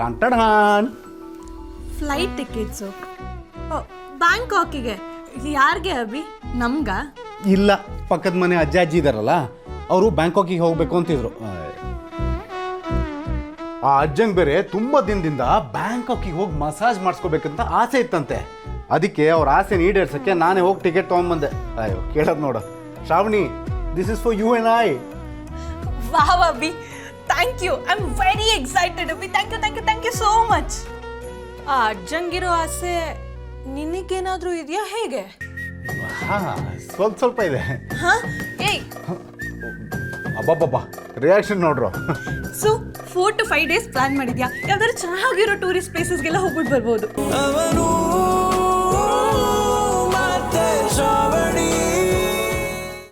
ಟಂಟಡಾನ್ flight tickets ಬ್ಯಾಂಕಾಕಿಗೆ ಯಾರಿಗೆ ಅಭಿ? ನಮ್ಗ? ಇಲ್ಲ ಪಕ್ಕದ ಮನೆ ಅಜ್ಜ ಅಜ್ಜಿ ಇದಾರಲ್ಲ ಅವರು ಬ್ಯಾಂಕಾಕಿಗೆ ಹೋಗಬೇಕು ಅಂತಿದ್ರು ಆ ಅಜ್ಜಂಗೆ ಬೇರೆ ತುಂಬ ದಿನದಿಂದ ಬ್ಯಾಂಕಾಕಿಗೆ ಹೋಗಿ ಮಸಾಜ್ ಮಾಡಿಸ್ಕೋಬೇಕಂತ ಆಸೆ ಇತ್ತಂತೆ. ಅದಕ್ಕೆ ಅವ್ರ ಆಸೆ ಈಡೇರ್ಸಕ್ಕೆ ನಾನೇ ಹೋಗಿ ಟಿಕೆಟ್ ತೊಗೊಂಬಂದೆ. ಅಯ್ಯೋ ಕೇಳೋದು ನೋಡು. Shravani this is for you and I wow Abhi. Thank you I am very excited Abhi. Much. ಆ ಅಜ್ಜಂಗಿರೋ ಆಸೆ ನಿನಗೇನಾದ್ರೂ ಇದೆಯಾ ಹೇಗೆ? ಹಾಂ ಸ್ವಲ್ಪ ಸ್ವಲ್ಪ ಇದೆ. ಹಾ? ಏಯ್! ಅಬ್ಬಬ್ಬಬ್ಬ reaction ನೋಡ್ರು. So four to five days plan ಮಾಡಿದ್ಯಾ? ಯಾವ್ದಾದ್ರು ಚೆನ್ನಾಗಿರೋ ಟೂರಿಸ್ಟ್ ಪ್ಲೇಸಸ್ಗೆಲ್ಲ ಹೋಗ್ಬಿಟ್ಟು ಬರ್ಬೋದು.